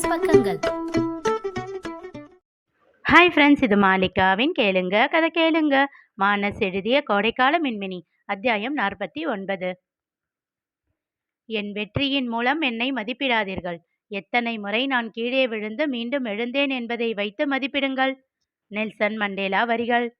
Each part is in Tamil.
பிசினஸ் பக்கங்கள். ஹாய் ஃப்ரெண்ட்ஸ் இது மாலிகாவின் கேளுங்க கதை கேளுங்க. மானஸ் எழுதிய கோடைக்கால மின்மினி அத்தியாயம் நாற்பத்தி ஒன்பது. என் வெற்றியின் மூலம் என்னை மதிப்பிடாதீர்கள். எத்தனை முறை நான் கீழே விழுந்து மீண்டும் எழுந்தேன் என்பதை வைத்து மதிப்பிடுங்கள். நெல்சன் மண்டேலா வரிகள்.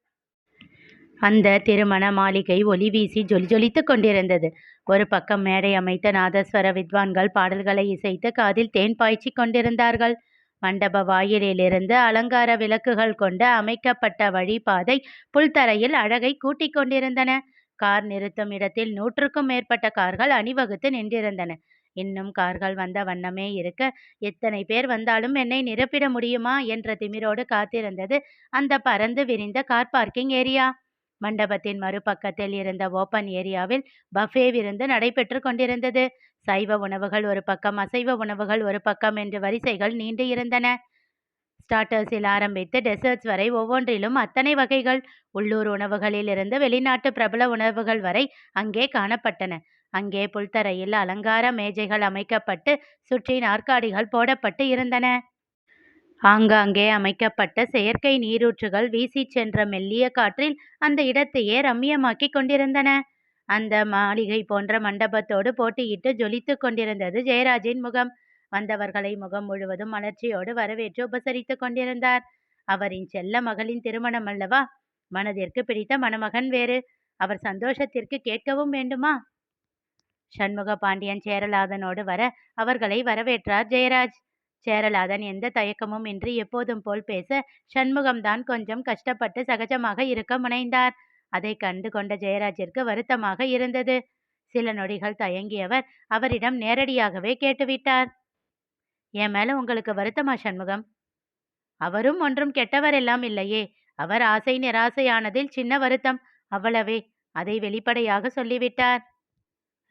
அந்த திருமண மாளிகை ஒளி வீசி ஜொலி ஜொலித்துக் கொண்டிருந்தது. ஒரு பக்கம் மேடை அமைத்த நாதஸ்வர வித்வான்கள் பாடல்களை இசைத்து காதில் தேன் பாய்ச்சி கொண்டிருந்தார்கள். மண்டப வாயிலிலிருந்து அலங்கார விளக்குகள் கொண்டு அமைக்கப்பட்ட வழிபாதை புல்தரையில் அழகை கூட்டிக் கொண்டிருந்தன. கார் நிறுத்தும் இடத்தில் நூற்றுக்கும் மேற்பட்ட கார்கள் அணிவகுத்து நின்றிருந்தன. இன்னும் கார்கள் வந்த வண்ணமே இருக்க எத்தனை பேர் வந்தாலும் என்னை நிரப்பிட முடியுமா? என்ற திமிரோடு காத்திருந்தது அந்த பறந்து விரிந்த கார் பார்க்கிங் ஏரியா. மண்டபத்தின் மறுபக்கத்தில் இருந்த ஓப்பன் ஏரியாவில் பஃபே விருந்து நடைபெற்று கொண்டிருந்தது. சைவ உணவுகள் ஒரு பக்கம் அசைவ உணவுகள் ஒரு பக்கம் என்று வரிசைகள் நீண்டு இருந்தன. ஸ்டார்டர்ஸில் ஆரம்பித்து டெசர்ட்ஸ் வரை ஒவ்வொன்றிலும் அத்தனை வகைகள். உள்ளூர் உணவுகளில் இருந்து வெளிநாட்டு பிரபல உணவுகள் வரை அங்கே காணப்பட்டன. அங்கே புல்தரையில் அலங்கார மேஜைகள் அமைக்கப்பட்டு சுற்றி நாற்காலிகள் போடப்பட்டு இருந்தன. ஆங்காங்கே அமைக்கப்பட்ட செயற்கை நீரூற்றுகள் வீசிச் சென்ற மெல்லிய காற்றில் அந்த இடத்தையே ரம்மியமாக்கிக் கொண்டிருந்தன. அந்த மாளிகை போன்ற மண்டபத்தோடு போட்டியிட்டு ஜொலித்துக் கொண்டிருந்தது ஜெயராஜின் முகம். வந்தவர்களை முகம் முழுவதும் மலர்ச்சியோடு வரவேற்று உபசரித்துக் கொண்டிருந்தார். அவரின் செல்ல மகளின் திருமணம் அல்லவா? மனதிற்கு பிடித்த மணமகன் வேறு. அவர் சந்தோஷத்திற்கு கேட்கவும் வேண்டுமா? சண்முக பாண்டியன் சேரலாதனோடு வர அவர்களை வரவேற்றார் ஜெயராஜ். சேரலாதன் எந்த தயக்கமும் இன்றி எப்போதும் போல் பேச சண்முகம்தான் கொஞ்சம் கஷ்டப்பட்டு சகஜமாக இருக்க முனைந்தார். அதை கண்டு கொண்ட ஜெயராஜிற்கு வருத்தமாக இருந்தது. சில நொடிகள் தயங்கியவர் அவரிடம் நேரடியாகவே கேட்டுவிட்டார். என் மேல உங்களுக்கு வருத்தமா சண்முகம்? அவரும் ஒன்றும் கெட்டவர் எல்லாம் இல்லையே. அவர் ஆசை நிராசையானதில் சின்ன வருத்தம். அவ்வளவே அதை வெளிப்படையாக சொல்லிவிட்டார்.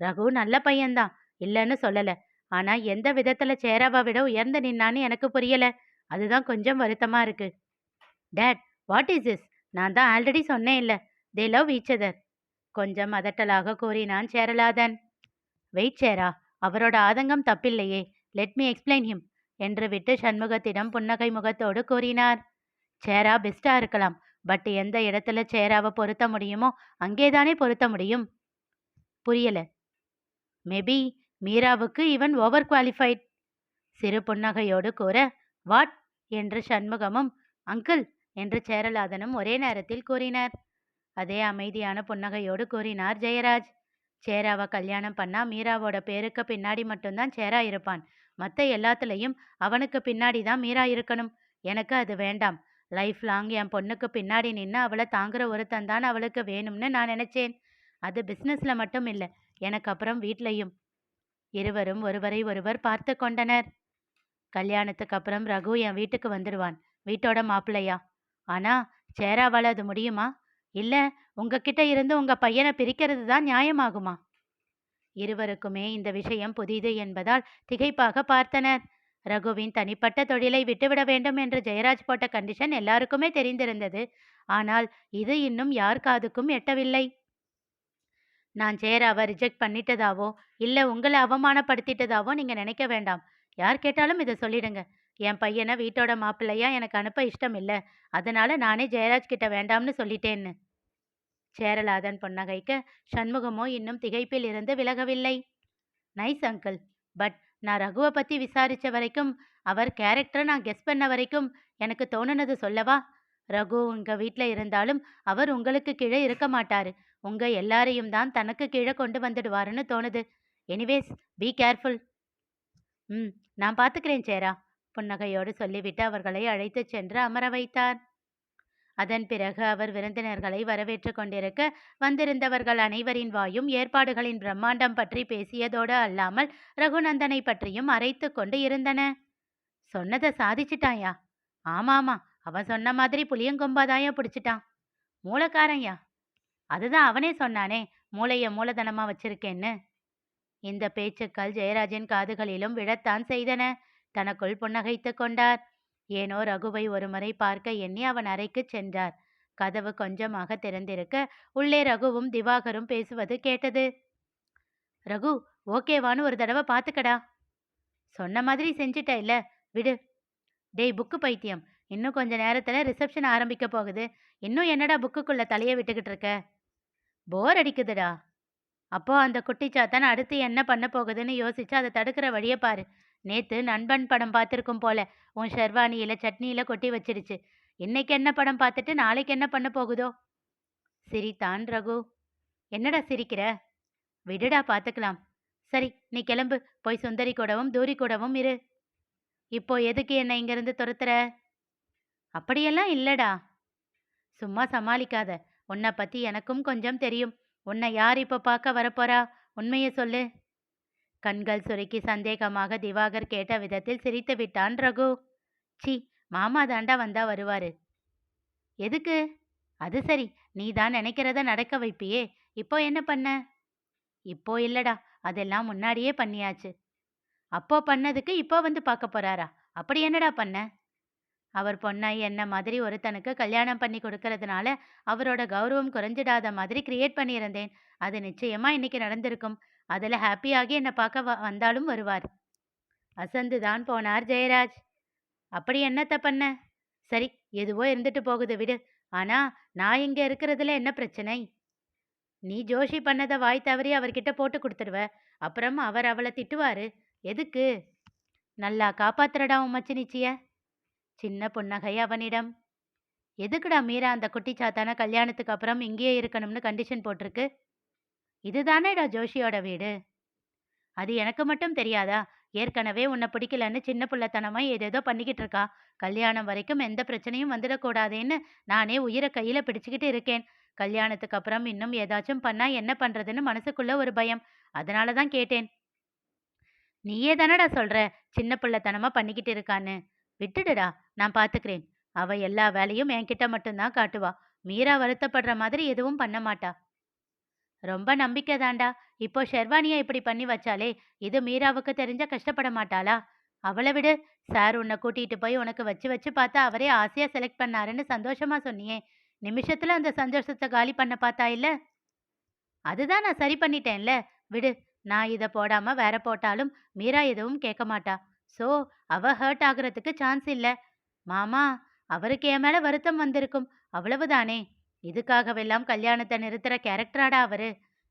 ரகு நல்ல பையன்தான். இல்லைன்னு சொல்லல. ஆனா எந்த விதத்துல சேராவை விட உயர்ந்து நின்னான்னு எனக்கு புரியல. அதுதான் கொஞ்சம் வருத்தமா இருக்கு. டேட் வாட் இஸ் இஸ் நான் தான் ஆல்ரெடி சொன்னேன் இல்ல. தே லவ் ஈச் அதர் கொஞ்சம் அதட்டலாக கூறினான் சேரலாதன். வெயிட் சேரா அவரோட ஆதங்கம் தப்பில்லையே. லெட் மீ எக்ஸ்பிளைன் ஹிம் என்று விட்டு சண்முகத்திடம் புன்னகை முகத்தோடு கூறினார். சேரா பெஸ்டா இருக்கலாம். பட் எந்த இடத்துல சேராவை பொருத்த முடியுமோ அங்கேதானே பொருத்த முடியும். புரியல. மேபி மீராவுக்கு இவன் ஓவர் குவாலிஃபைட் சிறு புன்னகையோடு கூற வாட்? என்று சண்முகமும் அங்கிள் என்று சேரலாதனும் ஒரே நேரத்தில் கூறினார். அதே அமைதியான புன்னகையோடு கூறினார் ஜெயராஜ். சேராவை கல்யாணம் பண்ணா மீராவோட பேருக்கு பின்னாடி மட்டும்தான் சேரா இருப்பான். மற்ற எல்லாத்துலேயும் அவனுக்கு பின்னாடி தான் மீரா இருக்கணும். எனக்கு அது வேண்டாம். லைஃப் லாங் என் பொண்ணுக்கு பின்னாடி நின்று அவளை தாங்குற ஒருத்தன் தான் அவளுக்கு வேணும்னு நான் நினைச்சேன். அது பிஸ்னஸில் மட்டும் இல்லை எனக்கு அப்புறம் வீட்லையும். இருவரும் ஒருவரை ஒருவர் பார்த்து கொண்டனர். கல்யாணத்துக்கு அப்புறம் ரகு என் வீட்டுக்கு வந்துடுவான் வீட்டோட மாப்பிள்ளையா? ஆனா சேராவால் அது முடியுமா? இல்ல உங்ககிட்ட இருந்து உங்க பையனை பிரிக்கிறது தான் நியாயமாகுமா? இருவருக்குமே இந்த விஷயம் புதிது என்பதால் திகைப்பாக பார்த்தனர். ரகுவின் தனிப்பட்ட தொழிலை விட்டுவிட வேண்டும் என்று ஜெயராஜ் போட்ட கண்டிஷன் எல்லாருக்குமே தெரிந்திருந்தது. ஆனால் இது இன்னும் யார் காதுக்கும் எட்டவில்லை. நான் ஜெயராவை ரிஜெக்ட் பண்ணிட்டதாவோ இல்லை உங்களை அவமானப்படுத்திட்டதாவோ நீங்கள் நினைக்க வேண்டாம். யார் கேட்டாலும் இதை சொல்லிடுங்க. என் பையனை வீட்டோட மாப்பிள்ளையா எனக்கு அனுப்ப இஷ்டம் இல்லை. அதனால நானே ஜெயராஜ் கிட்ட வேண்டாம்னு சொல்லிட்டேன்னு. சேரலாதன் பொன்னகைக்க சண்முகமோ இன்னும் திகைப்பில் இருந்து விலகவில்லை. Nice uncle. பட் நான் ரகுவை பற்றி விசாரித்த வரைக்கும் அவர் கேரக்டரை நான் கெஸ் பண்ண வரைக்கும் எனக்கு தோணுனது சொல்லவா? ரகு உங்கள் வீட்டில் இருந்தாலும் அவர் உங்களுக்கு கீழே இருக்க மாட்டாரு. உங்க எல்லாரையும் தான் தனக்கு கீழே கொண்டு வந்துடுவாருன்னு தோணுது. எனிவேஸ் பி கேர்ஃபுல் ம் நான் பார்த்துக்கிறேன் சேரா. புன்னகையோடு சொல்லிவிட்டு அவர்களை அழைத்துச் சென்று அமர வைத்தார். அதன் பிறகு அவர் விருந்தினர்களை வரவேற்று கொண்டிருக்க வந்திருந்தவர்கள் அனைவரின் வாயும் ஏற்பாடுகளின் பிரம்மாண்டம் பற்றி பேசியதோடு அல்லாமல் ரகுநந்தனை பற்றியும் அரைத்து கொண்டு இருந்தன. சொன்னதை சாதிச்சிட்டாயா? ஆமாமா அவன் சொன்ன மாதிரி புளியங்கொம்பாதாயா பிடிச்சிட்டான் மூலக்காரன்யா அதுதான் அவனே சொன்னானே மூளைய மூலதனமா வச்சிருக்கேன்னு. இந்த பேச்சுக்கள் ஜெயராஜின் காதுகளிலும் விழத்தான் செய்தன. தனக்குள் புன்னகைத்து கொண்டார். ஏனோ ரகுவை ஒருமுறை பார்க்க எண்ணி அவன் அறைக்குச் சென்றார். கதவு கொஞ்சமாக திறந்திருக்க உள்ளே ரகுவும் திவாகரும் பேசுவது கேட்டது. ரகு ஓகேவான்னு ஒரு தடவை பார்த்துக்கடா சொன்ன மாதிரி செஞ்சிட்ட இல்ல விடு. டேய் புக்கு பைத்தியம். இன்னும் கொஞ்ச நேரத்தில் ரிசப்ஷன் ஆரம்பிக்க போகுது. இன்னும் என்னடா புக்குக்குள்ளே தலையை விட்டுக்கிட்டு இருக்க? போர் அடிக்குதுடா. அப்போ அந்த குட்டிச்சாத்தான் அடுத்து என்ன பண்ண போகுதுன்னு யோசிச்சு அதை தடுக்கிற வழியை பாரு. நேத்து நண்பன் படம் பார்த்துருக்கும் போல உன் ஷெர்வானியில சட்னியில கொட்டி வச்சிடுச்சு. இன்னைக்கு என்ன படம் பார்த்துட்டு நாளைக்கு என்ன பண்ண போகுதோ? சிரித்தான் ரகு. என்னடா சிரிக்கிற? விடுடா பார்த்துக்கலாம் சரி நீ கிளம்பு. போய் சுந்தரி கூடவும் தூரி கூடவும் இரு. இப்போ எதுக்கு என்னை இங்கிருந்து துரத்துற? அப்படியெல்லாம் இல்லடா. சும்மா சமாளிக்காத. உன்னை பத்தி எனக்கும் கொஞ்சம் தெரியும். உன்னை யார் இப்போ பார்க்க வரப்போறா? உண்மையை சொல்லு. கண்கள் சுருக்கி சந்தேகமாக திவாகர் கேட்ட விதத்தில் சிரித்து விட்டான் ரகு. சி மாமா தாண்டா வந்தா வருவாரு. எதுக்கு? அது சரி. நீ தான் நினைக்கிறத நடக்க வைப்பியே. இப்போ என்ன பண்ண? இப்போ இல்லடா. அதெல்லாம் முன்னாடியே பண்ணியாச்சு. அப்போ பண்ணதுக்கு இப்போ வந்து பார்க்க போறாரா? அப்படி என்னடா பண்ண? அவர் பொண்ணை என்ன மாதிரி ஒருத்தனுக்கு கல்யாணம் பண்ணி கொடுக்கறதுனால அவரோட கௌரவம் குறைஞ்சிடாத மாதிரி கிரியேட் பண்ணியிருந்தேன். அது நிச்சயமா இன்னைக்கு நடந்திருக்கும். அதில் ஹாப்பியாகி என்னை பார்க்க வ- வந்தாலும் வருவார். அசந்து தான் போனார் ஜெயராஜ். அப்படி என்னத்த பண்ண? சரி எதுவோ இருந்துட்டு போகுது விடு. ஆனா நான் இங்க இருக்கிறதுல என்ன பிரச்சனை? நீ ஜோஷி பண்ணதை வாய் தவறி அவர்கிட்ட போட்டு கொடுத்துருவ அப்புறம் அவர் அவளை திட்டுவாரு. எதுக்கு? நல்லா காப்பாத்துறடா உன் மச்சினிச்சிய. சின்ன புன்னகை அவனிடம். எதுக்குடா மீரா அந்த குட்டிச்சாத்தான கல்யாணத்துக்கு அப்புறம் இங்கேயே இருக்கணும்னு கண்டிஷன் போட்டிருக்கு? இதுதானேடா ஜோஷியோட வீடு? அது எனக்கு மட்டும் தெரியாதா? ஏற்கனவே உன்னை பிடிக்கலன்னு சின்ன பிள்ளைத்தனமா ஏதேதோ பண்ணிக்கிட்டு இருக்கா. கல்யாணம் வரைக்கும் எந்த பிரச்சனையும் வந்துடக்கூடாதேன்னு நானே உயிரை கையில பிடிச்சுக்கிட்டு இருக்கேன். கல்யாணத்துக்கு அப்புறம் இன்னும் ஏதாச்சும் பண்ணா என்ன பண்றதுன்னு மனசுக்குள்ள ஒரு பயம். அதனால தான் கேட்டேன். நீயே தானடா சொல்ற? சின்ன பிள்ளைத்தனமா பண்ணிக்கிட்டு இருக்கான்னு. விட்டுடுடா. நான் பார்த்துக்கிறேன் அவ எல்லா வேலையும் என்கிட்ட மட்டும்தான் காட்டுவா. மீரா வருத்தப்படுற மாதிரி எதுவும் பண்ண மாட்டா. ரொம்ப நம்பிக்கை தாண்டா இப்போ ஷெர்வானியா இப்படி பண்ணி வச்சாலே இது மீராவுக்கு தெரிஞ்சா கஷ்டப்பட மாட்டாளா? அவளை விடு. சார் உன்னை கூட்டிகிட்டு போய் உனக்கு வச்சு வச்சு பார்த்தா அவரே ஆசையாக செலக்ட் பண்ணாருன்னு சந்தோஷமா சொன்னியே. நிமிஷத்துல அந்த சந்தோஷத்தை காலி பண்ண பார்த்தா இல்ல? அதுதான் நான் சரி பண்ணிட்டேன்ல. விடு. நான் இதை போடாம வேற போட்டாலும் மீரா எதுவும் கேட்க மாட்டா. ஸோ அவ ஹர்ட் ஆகுறதுக்கு சான்ஸ் இல்லை. மாமா அவருக்கு என் மேல வருத்தம் வந்திருக்கும். அவ்வளவுதானே? இதுக்காகவெல்லாம் கல்யாணத்தை நிறுத்துற கேரக்டராடா அவரு?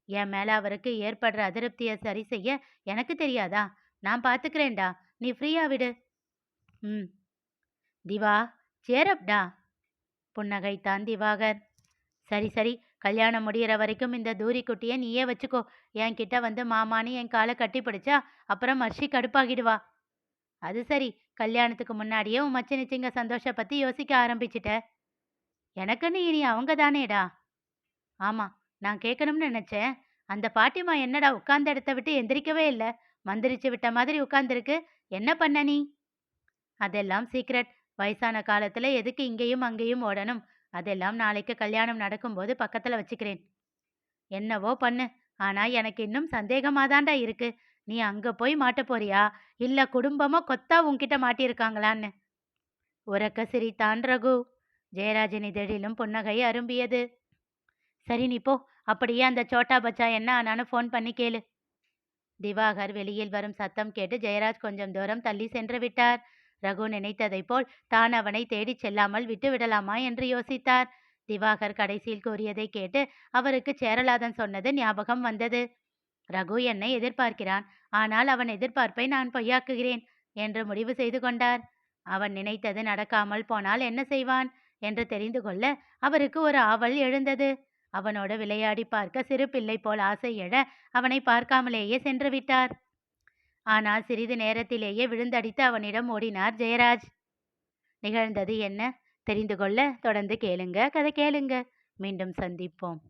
என் மேல அவருக்கு ஏற்படுற அதிருப்தியை சரி செய்ய எனக்கு தெரியாதா? நான் பாத்துக்கிறேன்டா. நீ ஃப்ரீயா விடு. ம். திவா சேரப்டா புன்னகைத்தான் திவாகர். சரி சரி. கல்யாணம் முடிகிற வரைக்கும் இந்த தூரி குட்டியை நீயே வச்சுக்கோ. என்கிட்ட வந்து மாமான்னு என் காலை கட்டி பிடிச்சா அப்புறம் மர்ஷி கடுப்பாகிடுவா. அது சரி. கல்யாணத்துக்கு முன்னாடியே உன் மச்சனிச்சிங்க சந்தோஷ பத்தி யோசிக்க ஆரம்பிச்சிட்ட. எனக்குன்னு இனி அவங்க தானேடா? ஆமா நான் கேட்கணும்னு நினைச்சேன். அந்த பாட்டிமா என்னடா உட்கார்ந்த இடத்த விட்டு எந்திரிக்கவே இல்லை. மந்திரிச்சு விட்ட மாதிரி உட்கார்ந்துருக்கு. என்ன பண்ண நீ? அதெல்லாம் சீக்ரெட் வயசான காலத்துல எதுக்கு இங்கேயும் அங்கேயும் ஓடணும்? அதெல்லாம் நாளைக்கு கல்யாணம் நடக்கும்போது பக்கத்துல வச்சுக்கிறேன். என்னவோ பண்ணு. ஆனா எனக்கு இன்னும் சந்தேகமாதான்டா இருக்கு. நீ அங்க போய் மாட்ட போறியா? இல்ல குடும்பமா கொத்தா உன்கிட்ட மாட்டியிருக்காங்களான்னு? உறக்க சிரித்தான் ரகு. ஜெயராஜன் இதழிலும் புன்னகை அரும்பியது. சரி நீ போ. அப்படியே அந்த சோட்டா பச்சா என்ன ஆனான்னு ஃபோன் பண்ணி கேளு. திவாகர் வெளியில் வரும் சத்தம் கேட்டு ஜெயராஜ் கொஞ்சம் தூரம் தள்ளி சென்று விட்டார். ரகு நினைத்ததைப் போல் தான் அவனை தேடிச் செல்லாமல் விட்டு விடலாமா என்று யோசித்தார். திவாகர் கடைசியில் கூறியதை கேட்டு அவருக்கு சேரலாதன் சொன்னது ஞாபகம் வந்தது. ரகு என்னை எதிர்பார்க்கிறான். ஆனால் அவன் எதிர்பார்ப்பை நான் பொய்யாக்குகிறேன் என்று முடிவு செய்து கொண்டார். அவன் நினைத்தது நடக்காமல் போனால் என்ன செய்வான்? என்று தெரிந்து கொள்ள அவருக்கு ஒரு ஆவல் எழுந்தது. அவனோடு விளையாடி பார்க்க சிறு பிள்ளை போல் ஆசை எழ அவனை பார்க்காமலேயே சென்று விட்டார். ஆனால் சிறிது நேரத்திலேயே விழுந்தடித்து அவனிடம் ஓடினார் ஜெயராஜ். நிகழ்ந்தது என்ன? தெரிந்து கொள்ள தொடர்ந்து கேளுங்க கதை கேளுங்க. மீண்டும் சந்திப்போம்.